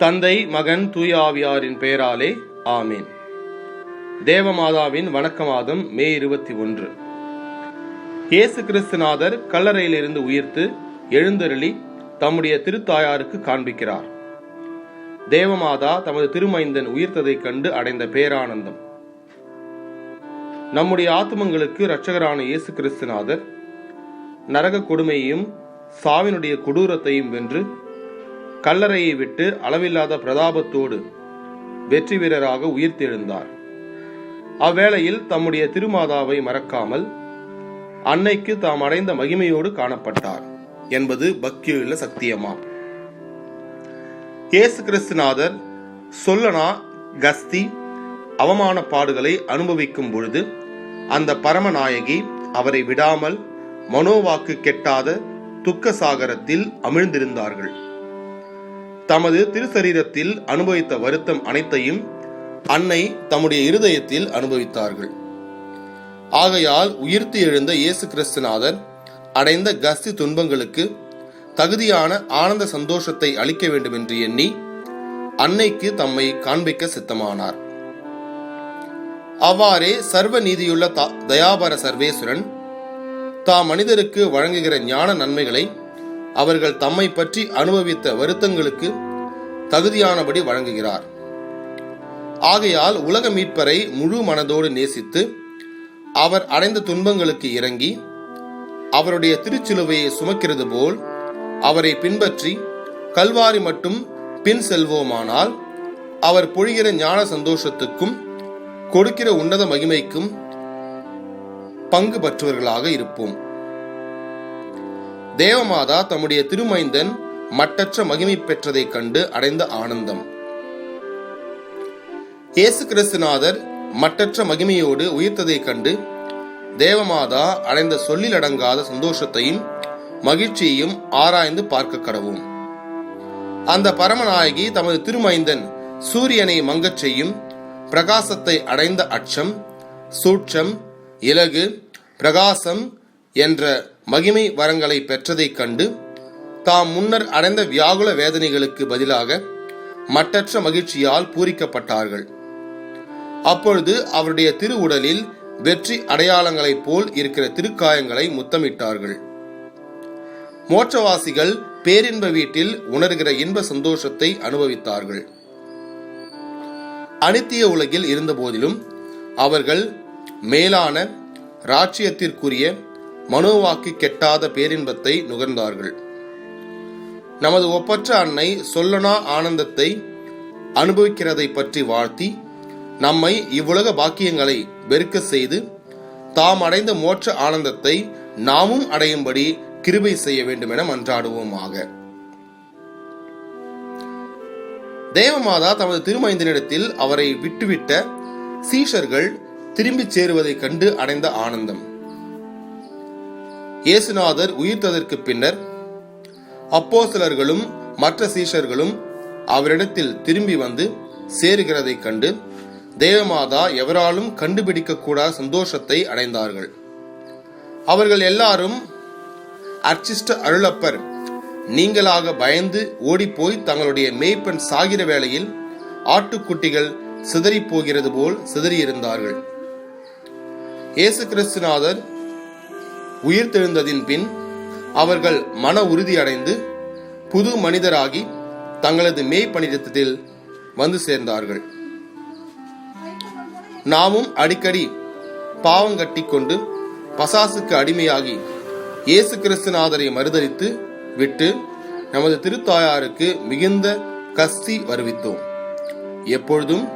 தந்தை மகன் தூய ஆவியாரின் பெயராலே ஆமீன். தேவமாதாவின் வணக்க மாதம் மே இருபத்தி ஒன்று. இயேசு கிறிஸ்துநாதர் கல்லறையிலிருந்து உயிர்த்து எழுந்தருளி தம்முடைய திருத்தாயாருக்கு காண்பிக்கிறார். தேவமாதா தமது திருமைந்தன் உயிர்த்ததைக் கண்டு அடைந்த பேரானந்தம். நம்முடைய ஆத்துமங்களுக்கு இரட்சகரான இயேசு கிறிஸ்துநாதர் நரக கொடுமையையும் சாவினுடைய கொடூரத்தையும் வென்று கல்லறையை விட்டு அளவில்லாத பிரதாபத்தோடு வெற்றி வீரராக உயிர்த்தெழுந்தார் அவ்வேளையில் தம்முடைய திருமாதாவை மறக்காமல் அன்னைக்கு தாம் அடைந்த மகிமையோடு காணப்பட்டார் என்பது பக்தியுள்ள சத்தியமா இயேசு கிறிஸ்துநாதர் சொல்லனா கஸ்தி அவமான பாடுகளை அனுபவிக்கும் பொழுது அந்த பரமநாயகி அவரை விடாமல் மனோவாக்கு கெட்டாத துக்க சாகரத்தில் அமிழ்ந்திருந்தார்கள். தமது திருசரீரத்தில் அனுபவித்த வருத்தம் அனைத்தையும் அன்னை தம்முடைய இருதயத்தில் அனுபவித்தார்கள். ஆகையால் உயிர்த்து எழுந்த இயேசு கிறிஸ்துநாதர் அடைந்த கஸ்தி துன்பங்களுக்கு தகுதியான ஆனந்த சந்தோஷத்தை அளிக்க வேண்டும் என்று எண்ணி அன்னைக்கு தம்மை காண்பிக்க சித்தமானார். அவ்வாறே சர்வ நீதியுள்ள தா- தயாபர சர்வேஸ்வரன் தாம் மனிதருக்கு வழங்குகிற ஞான நன்மைகளை அவர்கள் தம்மை பற்றி அனுபவித்த வருத்தங்களுக்கு தகுதியானபடி வழங்குகிறார். ஆகையால் உலக மீட்பரை முழு மனதோடு நேசித்து அவர் அடைந்த துன்பங்களுக்கு இறங்கி அவருடைய திருச்சிலுவையை சுமக்கிறது போல் அவரை பின்பற்றி கல்வாரி மட்டும் பின் செல்வோமானால் அவர் பொழிகிற ஞான சந்தோஷத்துக்கும் கொடுக்கிற உன்னத மகிமைக்கும் பங்கு பற்றுவர்களாக இருப்போம். தேவமாதா தம்முடைய திருமைந்தன் மட்டற்ற மகிமை பெற்றதைக் கண்டு அடைந்த ஆனந்தம். இயேசு கிறிஸ்துநாதர் மட்டற்ற மகிமையோடு உயிர்த்ததைக் கண்டு தேவமாதா அடைந்த சொல்லிலடங்காத சந்தோஷத்தையும் மகிழ்ச்சியையும் ஆராய்ந்து பார்க்க கடவும். அந்த பரமநாயகி தமது திருமைந்தன் சூரியனை மங்கச் செய்யும் பிரகாசத்தை அடைந்த அச்சம் சூட்சம் இலகு பிரகாசம் என்ற மகிமை வரங்களை பெற்றதைக் கண்டு தாம் முன்னர் அடைந்த வியாகுல வேதனைகளுக்கு பதிலாக மட்டற்ற மகிழ்ச்சியால் பூரிக்கப்பட்டார்கள். அப்பொழுது அவருடைய திருவுடலில் வெற்றி அடையாளங்களைப் போல் இருக்கிற திருக்காயங்களை முத்தமிட்டார்கள். மோட்சவாசிகள் பேரின்ப வீட்டில் உணர்கிற இன்ப சந்தோஷத்தை அனுபவித்தார்கள். அனித்திய உலகில் இருந்தபோதிலும் அவர்கள் மேலான ராச்சியத்திற்குரிய மனோவாக்கு கெட்டாத பேரின்பத்தை நுகர்ந்தார்கள். நமது ஒப்பற்ற அன்னை சொல்லனா ஆனந்தத்தை அனுபவிக்கிறதை பற்றி வாழ்த்தி நம்மை இவ்வுலக பாக்கியங்களை வெறுக்க செய்து தாம் அடைந்த மோட்ச ஆனந்தத்தை நாமும் அடையும்படி கிருபை செய்ய வேண்டும் என மன்றாடுவோமாக. தேவமாதா தமது திருமயந்தனிடத்தில் அவரை விட்டுவிட்ட சீஷர்கள் திரும்பிச் சேருவதைக் கண்டு அடைந்த ஆனந்தம். இயேசுநாதர் உயிர்த்ததற்கு பின்னர் அப்போஸ்தலர்களும் மற்ற சீஷர்களும் அவரிடத்தில் திரும்பி வந்து சேருகிறதை கண்டு தேவமாதா எவராலும் கண்டுபிடிக்க கூடாத சந்தோஷத்தை அடைந்தார்கள். அவர்கள் எல்லாரும் அர்ச்சிஷ்ட அருளப்பர் நீங்களாக பயந்து ஓடிப்போய் தங்களுடைய மேய்ப்பன் சாகிற வேளையில் ஆட்டுக்குட்டிகள் சிதறிப் போகிறது போல் சிதறியிருந்தார்கள். இயேசு கிறிஸ்துநாதர் உயிர்த்தெழுந்ததின் பின் அவர்கள் மன உறுதி அடைந்து புது மனிதராகி தங்களது மேய்ப்பணிடத்தில் வந்து சேர்ந்தார்கள். நாமும் அடிக்கடி பாவங்கட்டி கொண்டு பசாசுக்கு அடிமையாகி இயேசு கிறிஸ்துநாதரை மறுதளித்து விட்டு நமது திருத்தாயாருக்கு மிகுந்த கஸ்தி வருவித்தோம். எப்பொழுதும்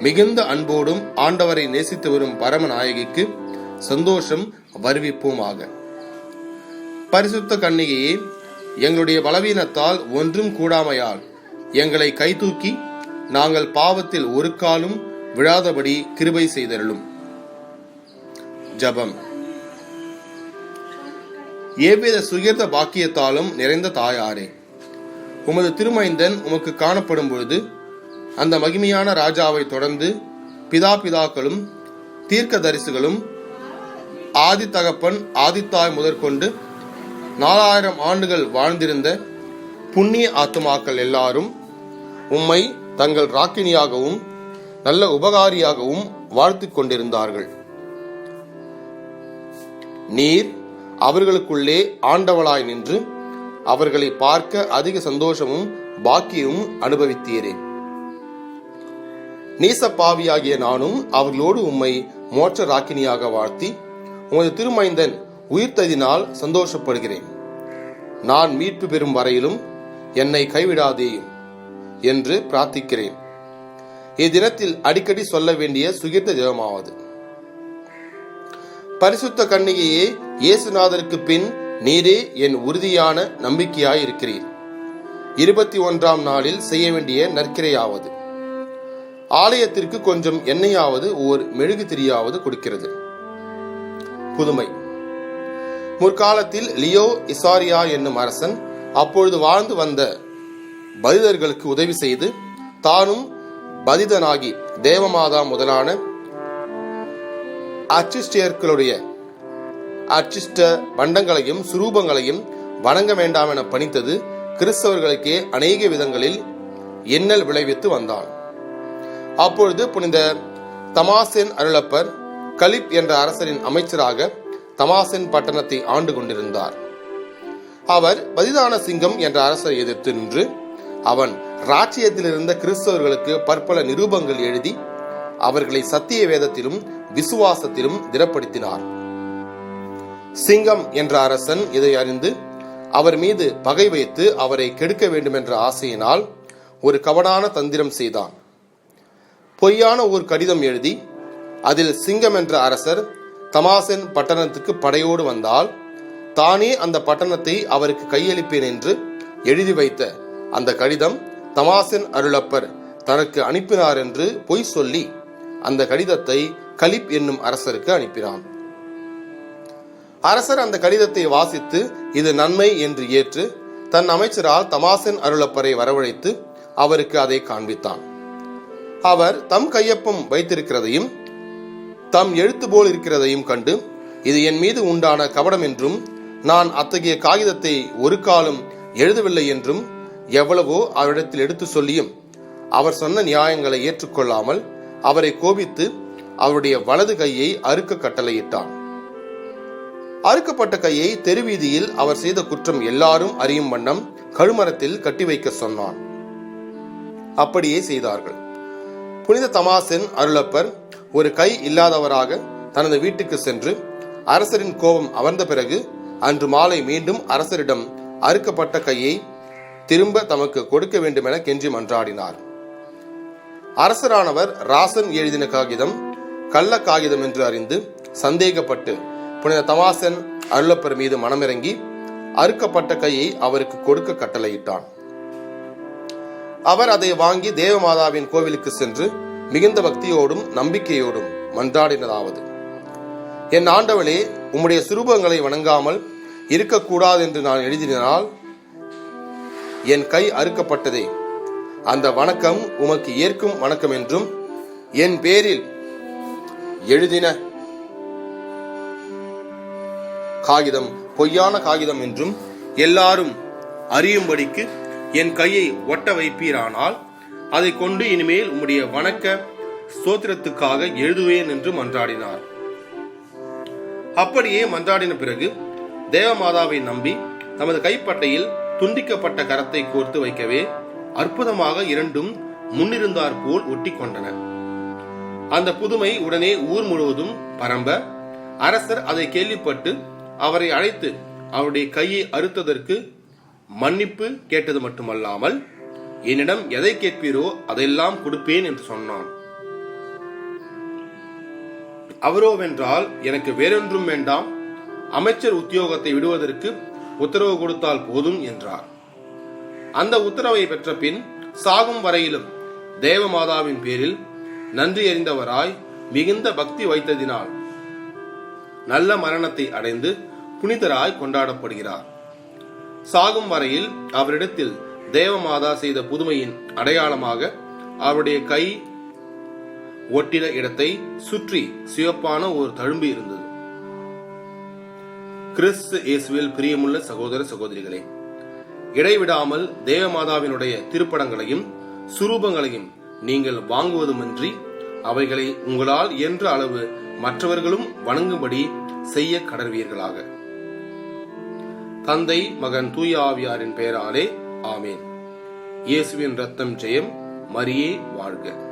மிகுந்த அன்போடும் ஆண்டவரை நேசித்து வரும் பரமநாயகிக்கு சந்தோஷம் வருவிப்போமாக. பரிசுத்த கன்னிகையே எங்களுடைய பலவீனத்தால் ஒன்றும் கூடாமையால் எங்களை கைதூக்கி நாங்கள் பாவத்தில் ஒரு காலும் விழாதபடி கிருபை செய்தருளும். ஜபம். ஏவித சுகிர்த பாக்கியத்தாலும் நிறைந்த தாயாரே உமது திருமைந்தன் உமக்கு காணப்படும் பொழுது அந்த மகிமையான ராஜாவை தொடர்ந்து பிதா பிதாக்களும் தீர்க்க தரிசுகளும் ஆதி தகப்பன் ஆதித்தாய் முதற்கொண்டு நாலாயிரம் ஆண்டுகள் வாழ்ந்திருந்த புண்ணிய ஆத்துமாக்கள் எல்லாரும் உம்மை தங்கள் ராக்கினியாகவும் நல்ல உபகாரியாகவும் வாழ்த்து கொண்டிருந்தார்கள். நீர் அவர்களுக்குள்ளே ஆண்டவளாய் நின்று அவர்களை பார்க்க அதிக சந்தோஷமும் பாக்கியமும் அனுபவித்தீரே. நீசப்பாவியாகிய நானும் அவர்களோடு உம்மை மோட்ச ராக்கினியாக வாழ்த்தி உமது திருமைந்தன் உயிர்த்ததினால் சந்தோஷப்படுகிறேன். நான் மீட்பு பெறும் வரையிலும் என்னை கைவிடாதேயும் என்று பிரார்த்திக்கிறேன். இத்தினத்தில் அடிக்கடி சொல்ல வேண்டிய சுகிர்த்த ஜெபமாவது. பரிசுத்த கண்ணிகையே இயேசுநாதருக்கு பின் நீரே என் உறுதியான நம்பிக்கையாய் இருக்கிறீர் இருபத்தி ஒன்றாம் நாளில் செய்ய வேண்டிய நற்கிரையாவது. ஆலயத்திற்கு கொஞ்சம் எண்ணெயாவது ஓர் மெழுகு திரியாவது கொடுக்கிறது. புதுமை. முற்காலத்தில் லியோ இசாரியா என்னும் அரசன் அப்பொழுது வாழ்ந்து வந்த பதிதர்களுக்கு உதவி செய்து தானும் பதிதனாகி தேவமாதா முதலான அச்சிஸ்டியர்களுடைய அச்சிஷ்ட பண்டங்களையும் சுரூபங்களையும் வணங்க வேண்டாம் என பணித்தது கிறிஸ்தவர்களுக்கே அநேக விதங்களில் எண்ணல் விளைவித்து வந்தான். அப்பொழுது புனித தமாசென் அருளப்பர் கலிப் என்ற அரசரின் அமைச்சராக தமாசென் பட்டணத்தை ஆண்டு கொண்டிருந்தார். அவர் பதிதான சிங்கம் என்ற அரசரை எதிர்த்து நின்று அவன் ராச்சியத்தில் இருந்த கிறிஸ்தவர்களுக்கு பற்பல நிரூபங்கள் எழுதி அவர்களை சத்திய வேதத்திலும் விசுவாசத்திலும் திடப்படுத்தினார். சிங்கம் என்ற அரசன் இதை அறிந்து அவர் மீது பகை வைத்து அவரை கெடுக்க வேண்டும் என்ற ஆசையினால் ஒரு கவடான தந்திரம் செய்தான். பொய்யான ஒரு கடிதம் எழுதி அதில் சிங்கம் என்ற அரசர் தமாசென் பட்டணத்துக்கு படையோடு வந்தால் தானே அந்த பட்டணத்தை அவருக்கு கையளிப்பேன் என்று எழுதி வைத்த அந்த கடிதம் தமாசென் அருளப்பர் தனக்கு அனுப்பினார் என்று பொய் சொல்லி அந்த கடிதத்தை கலிப் என்னும் அரசருக்கு அனுப்பினான். அரசர் அந்த கடிதத்தை வாசித்து இது நன்மை என்று ஏற்று தன் அமைச்சரால் தமாசென் அருளப்பரை வரவழைத்து அவருக்கு அதை காண்பித்தான். அவர் தம் கையொப்பம் வைத்திருக்கிறதையும் தம் எழுத்து போல் இருக்கிறதையும் கண்டு இது என் மீது உண்டான கபடம் என்றும் நான் அத்தகைய காகிதத்தை ஒரு காலம் எழுதவில்லை என்றும் எவ்வளவோ அவரிடத்தில் எடுத்து சொல்லியும் அவர் சொன்ன நியாயங்களை ஏற்றுக்கொள்ளாமல் அவரை கோபித்து அவருடைய வலது கையை அறுக்க கட்டளையிட்டான். அறுக்கப்பட்ட கையை தெருவீதியில் அவர் செய்த குற்றம் எல்லாரும் அறியும் வண்ணம் கழுமரத்தில் கட்டி வைக்க சொன்னான். அப்படியே செய்தார்கள். புனித தமாசன் அருளப்பர் ஒரு கை இல்லாதவராக தனது வீட்டுக்கு சென்று அரசரின் கோபம் அமர்ந்த பிறகு அன்று மாலை மீண்டும் அரசரிடம் அறுக்கப்பட்ட கையை திரும்ப தமக்கு கொடுக்க வேண்டும் என கெஞ்சி மன்றாடினார். அரசரானவர் ராசன் எழுதின காகிதம் கள்ள காகிதம் என்று அறிந்து சந்தேகப்பட்டு புனித தமாசன் அருளப்பர் மீது மனமிறங்கி அறுக்கப்பட்ட கையை அவருக்கு கொடுக்க கட்டளையிட்டான். அவர் அதை வாங்கி தேவமாதாவின் கோவிலுக்கு சென்று மிகுந்த பக்தியோடும் நம்பிக்கையோடும் மன்றாடினதாவது. என் ஆண்டவளே உம்முடைய சுரூபங்களை வணங்காமல் இருக்கக்கூடாது என்று நான் எழுதினால் என் கை அறுக்கப்பட்டதே. அந்த வணக்கம் உமக்கு ஏற்கும் வணக்கம் என்றும் என் பேரில் எழுதின காகிதம் பொய்யான காகிதம் என்றும் எல்லாரும் அறியும்படிக்கு என் கையை ஒட்ட வைப்பீரானால் அதை கொண்டு இனிமேல் உம்முடைய வணக்க ஸ்தோத்திரத்துக்காக எழுதுவேன் என்று மன்றாடினார். அப்படியே மன்றாடின பிறகு தேவமாதாவை நம்பி தமது கைப்பட்டையில் துண்டிக்கப்பட்ட கரத்தை கோர்த்து வைக்கவே அற்புதமாக இரண்டும் முன்னிருந்தார் போல் ஒட்டி கொண்டன அந்த புதுமை உடனே ஊர் முழுவதும் பரம்ப அரசர் அதை கேள்விப்பட்டு அவரை அழைத்து அவருடைய கையை அறுத்ததற்கு மன்னிப்பு கேட்டது மட்டுமல்லாமல் என்னிடம் எதை கேட்பீரோ அதையெல்லாம் கொடுப்பேன் என்று சொன்னான். அவரோவென்றால் எனக்கு வேறொன்றும் வேண்டாம். அமைச்சர் உத்தியோகத்தை விடுவதற்கு உத்தரவு கொடுத்தால் போதும் என்றார். அந்த உத்தரவை பெற்ற பின் சாகும் வரையிலும் தேவமாதாவின் பேரில் நன்றி அறிந்தவராய் மிகுந்த பக்தி வைத்ததினால் நல்ல மரணத்தை அடைந்து புனிதராய் கொண்டாடப்படுகிறார். சாகும் வரையில் அவரிடத்தில் தேவமாதா செய்த புதுமையின் அடையாளமாக அவருடைய கை ஒட்டின இடத்தை சுற்றி சிவப்பான ஒரு தழும்பு இருந்தது. கிறிஸ்து இயேசுவில் பிரியமுள்ள சகோதர சகோதரிகளே இடைவிடாமல் தேவமாதாவினுடைய திருப்படங்களையும் சுரூபங்களையும் நீங்கள் வாங்குவதுமின்றி அவைகளை உங்களால் இயன்ற அளவு மற்றவர்களும் வணங்கும்படி செய்ய கடர்வீர்களாக. தந்தை மகன் தூய ஆவியாரின் பெயராலே ஆமீன். இயேசுவின் ரத்தம் ஜெயம் மரியே வாழ்க.